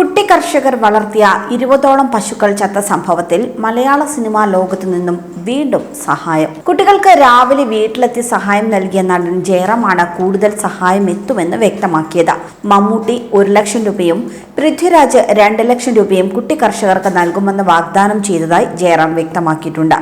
കുട്ടി കർഷകർ വളർത്തിയ ഇരുപതോളം പശുക്കൾ ചത്ത സംഭവത്തിൽ മലയാള സിനിമാ ലോകത്തു നിന്നും വീണ്ടും സഹായം. കുട്ടികൾക്ക് രാവിലെ വീട്ടിലെത്തി സഹായം നൽകിയ നടൻ ജയറാമാണ് കൂടുതൽ സഹായം എത്തുമെന്ന് വ്യക്തമാക്കിയത്. മമ്മൂട്ടി ഒരു ലക്ഷം രൂപയും പൃഥ്വിരാജ് രണ്ട് ലക്ഷം രൂപയും കുട്ടി കർഷകർക്ക് നൽകുമെന്ന് വാഗ്ദാനം ചെയ്തതായി ജയറാം വ്യക്തമാക്കിയിട്ടുണ്ട്.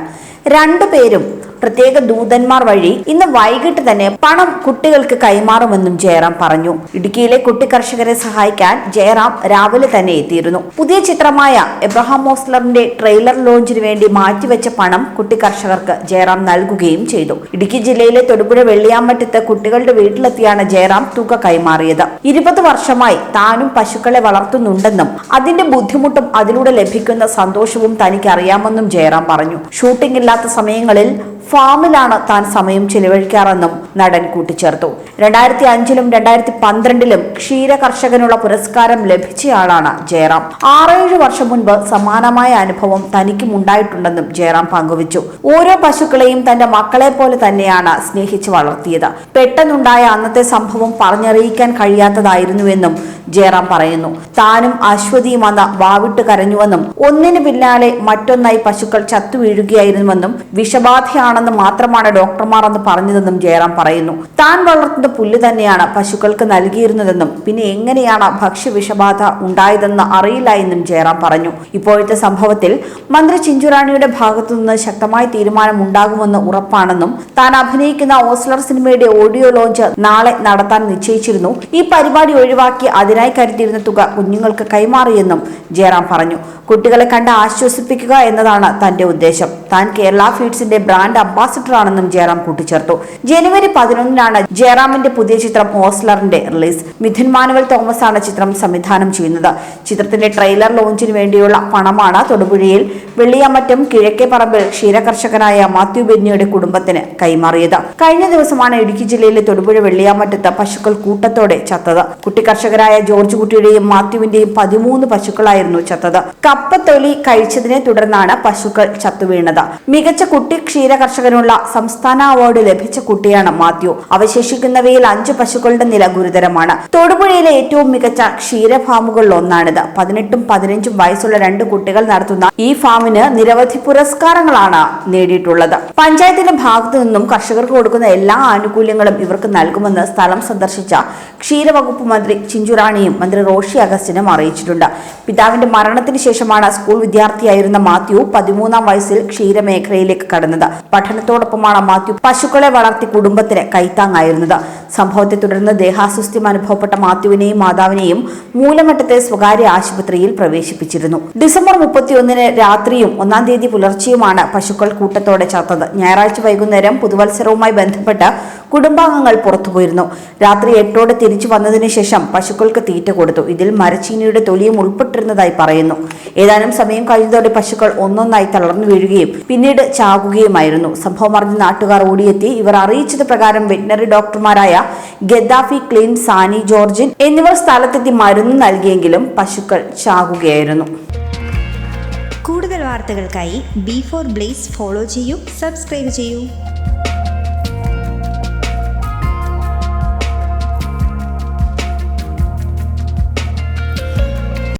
രണ്ടുപേരും പ്രത്യേക ദൂതന്മാർ വഴി ഇന്ന് വൈകിട്ട് തന്നെ പണം കുട്ടികൾക്ക് കൈമാറുമെന്നും ജയറാം പറഞ്ഞു. ഇടുക്കിയിലെ കുട്ടി കർഷകരെ സഹായിക്കാൻ ജയറാം രാവിലെ തന്നെ എത്തിയിരുന്നു. പുതിയ ചിത്രമായ എബ്രഹാം മോസ്ലറിന്റെ ട്രെയിലർ ലോഞ്ചിന് വേണ്ടി മാറ്റിവെച്ച പണം കുട്ടി കർഷകർക്ക് ജയറാം നൽകുകയും ചെയ്തു. ഇടുക്കി ജില്ലയിലെ തൊടുപുഴ വെള്ളിയാമ്പറ്റത്ത് കുട്ടികളുടെ വീട്ടിലെത്തിയാണ് ജയറാം തുക കൈമാറിയത്. ഇരുപത് വർഷമായി താനും പശുക്കളെ വളർത്തുന്നുണ്ടെന്നും അതിന്റെ ബുദ്ധിമുട്ടും അതിലൂടെ ലഭിക്കുന്ന സന്തോഷവും തനിക്ക് അറിയാമെന്നും ജയറാം പറഞ്ഞു. ഷൂട്ടിംഗ് ഇല്ലാത്ത സമയങ്ങളിൽ ഫാമിലാണ് താൻ സമയം ചെലവഴിക്കാറെന്നും നടൻ കൂട്ടിച്ചേർത്തു. രണ്ടായിരത്തി അഞ്ചിലും രണ്ടായിരത്തി പന്ത്രണ്ടിലും ക്ഷീര കർഷകനുള്ള പുരസ്കാരം ലഭിച്ചയാളാണ് ജയറാം. ആറേഴ് വർഷം മുൻപ് സമാനമായ അനുഭവം തനിക്കും ഉണ്ടായിട്ടുണ്ടെന്നും ജയറാം പങ്കുവച്ചു. ഓരോ പശുക്കളെയും തന്റെ മക്കളെ പോലെ തന്നെയാണ് സ്നേഹിച്ച് വളർത്തിയത്. പെട്ടെന്നുണ്ടായ അന്നത്തെ സംഭവം പറഞ്ഞറിയിക്കാൻ കഴിയാത്തതായിരുന്നുവെന്നും ജയറാം പറയുന്നു. താനും അശ്വതിയും അന്ന് വാവിട്ട് കരഞ്ഞുവെന്നും ഒന്നിന് പിന്നാലെ മറ്റൊന്നായി പശുക്കൾ ചത്തു വീഴുകയായിരുന്നുവെന്നും വിഷബാധയാണെന്ന് മാത്രമാണ് ഡോക്ടർമാർ അന്ന് പറഞ്ഞതെന്നും ജയറാം പറയുന്നു. താൻ വളർത്തുന്ന പുല്ല് തന്നെയാണ് പശുക്കൾക്ക് നൽകിയിരുന്നതെന്നും പിന്നെ എങ്ങനെയാണ് ഭക്ഷ്യവിഷബാധ ഉണ്ടായതെന്ന് അറിയില്ല എന്നും ജയറാം പറഞ്ഞു. ഇപ്പോഴത്തെ സംഭവത്തിൽ മന്ത്രി ചിഞ്ചുറാണിയുടെ ഭാഗത്തു നിന്ന് ശക്തമായ തീരുമാനം ഉണ്ടാകുമെന്ന് ഉറപ്പാണെന്നും താൻ അഭിനയിക്കുന്ന ഓസ്ലർ സിനിമയുടെ ഓഡിയോ ലോഞ്ച് നാളെ നടത്താൻ നിശ്ചയിച്ചിരുന്നു. ഈ പരിപാടി ഒഴിവാക്കി അതിനായി കരുതിയിരുന്ന തുക കുഞ്ഞുങ്ങൾക്ക് കൈമാറിയെന്നും ജയറാം പറഞ്ഞു. കുട്ടികളെ കണ്ട് ആശ്വസിപ്പിക്കുക എന്നതാണ് തന്റെ ഉദ്ദേശം. താൻ കേരള ഫീഡ്സിന്റെ ബ്രാൻഡ് അംബാസിഡർ ആണെന്നും ജയറാം കൂട്ടിച്ചേർത്തു. ജനുവരി പതിനൊന്നിനാണ് ജയറാമിന്റെ പുതിയ ചിത്രം ഹോസ്ലറിന്റെ റിലീസ്. മിഥുൻ മാനുവൽ തോമസ് ആണ് ചിത്രം സംവിധാനം ചെയ്യുന്നത്. ചിത്രത്തിന്റെ ട്രെയിലർ ലോഞ്ചിന് വേണ്ടിയുള്ള പണമാണ് തൊടുപുഴയിൽ വെള്ളിയാമറ്റം കിഴക്കേ പറമ്പിൽ ക്ഷീരകർഷകനായ മാത്യു ബെന്നിയുടെ കുടുംബത്തിന് കൈമാറിയത്. കഴിഞ്ഞ ദിവസമാണ് ഇടുക്കി ജില്ലയിലെ തൊടുപുഴ വെള്ളിയാമറ്റത്ത് പശുക്കൾ കൂട്ടത്തോടെ ചത്തത്. കുട്ടി കർഷകരായ ജോർജ് കുട്ടിയുടെയും മാത്യുവിന്റെയും പതിമൂന്ന് പശുക്കളായിരുന്നു ചത്തത്. കപ്പത്തൊലി കഴിച്ചതിനെ തുടർന്നാണ് പശുക്കൾ ചത്തുവീണത്. മികച്ച കുട്ടി ക്ഷീര കർഷകനുള്ള സംസ്ഥാന അവാർഡ് ലഭിച്ച കുട്ടിയാണ് മാത്യു. അവശേഷിക്കുന്നവയിൽ അഞ്ച് പശുക്കളുടെ നില ഗുരുതരമാണ്. തൊടുപുഴയിലെ ഏറ്റവും മികച്ച ക്ഷീരഫാമുകളിൽ ഒന്നാണിത്. പതിനെട്ടും പതിനഞ്ചും വയസ്സുള്ള രണ്ട് കുട്ടികൾ നടത്തുന്ന ഈ ഫാമിന് നിരവധി പുരസ്കാരങ്ങളാണ് നേടിയിട്ടുള്ളത്. പഞ്ചായത്തിന്റെ ഭാഗത്തു നിന്നും കർഷകർക്ക് കൊടുക്കുന്ന എല്ലാ ആനുകൂല്യങ്ങളും ഇവർക്ക് നൽകുമെന്ന് സ്ഥലം സന്ദർശിച്ച ക്ഷീരവകുപ്പ് മന്ത്രി ചിഞ്ചുറാണിയും മന്ത്രി റോഷി അഗസ്റ്റിനും അറിയിച്ചിട്ടുണ്ട്. പിതാവിന്റെ മരണത്തിന് ശേഷമാണ് സ്കൂൾ വിദ്യാർത്ഥിയായിരുന്ന മാത്യു പതിമൂന്നാം വയസ്സിൽ ക്ഷീരമേഖലയിലേക്ക് കടന്നത്. പഠനത്തോടൊപ്പമാണ് മാത്യു പശുക്കളെ വളർത്തി കുടുംബത്തിന് കൈത്താങ്ങായിരുന്നത്. സംഭവത്തെ തുടർന്ന് ദേഹാസ്വസ്ഥ്യം അനുഭവപ്പെട്ട മാത്യുവിനെയും മാതാവിനെയും മൂലമറ്റത്തെ സ്വകാര്യ ആശുപത്രിയിൽ പ്രവേശിപ്പിച്ചിരുന്നു. ഡിസംബർ മുപ്പത്തിയൊന്നിന് രാത്രിയും ഒന്നാം തീയതി പുലർച്ചെയുമാണ് പശുക്കൾ കൂട്ടത്തോടെ ചത്തത്. ഞായറാഴ്ച വൈകുന്നേരം പുതുവത്സരവുമായി ബന്ധപ്പെട്ട് കുടുംബാംഗങ്ങൾ പുറത്തുപോയിരുന്നു. രാത്രി എട്ടോടെ തിരിച്ചു വന്നതിന് ശേഷം പശുക്കൾക്ക് തീറ്റ കൊടുത്തു. ഇതിൽ മരച്ചീനിയുടെ തൊലിയും ഉൾപ്പെട്ടിരുന്നതായി പറയുന്നു. ഏതാനും സമയം കഴിഞ്ഞതോടെ പശുക്കൾ ഒന്നൊന്നായി തളർന്നു വീഴുകയും പിന്നീട് ചാകുകയുമായിരുന്നു. സംഭവം അറിഞ്ഞ് നാട്ടുകാർ ഓടിയെത്തി. ഇവർ അറിയിച്ചത് പ്രകാരം വെറ്റിനറി ഡോക്ടർമാരായ ഗദ്ദാഫി ക്ലീൻ സാനി ജോർജിൻ എന്നിവർ സ്ഥലത്തെത്തി മരുന്ന് നൽകിയെങ്കിലും പശുക്കൾ ചാകുകയായിരുന്നു. കൂടുതൽ വാർത്തകൾക്കായി ബി ഫോർ ബ്ലേസ് ഫോളോ ചെയ്യൂ സബ്സ്ക്രൈബ് ചെയ്യൂ.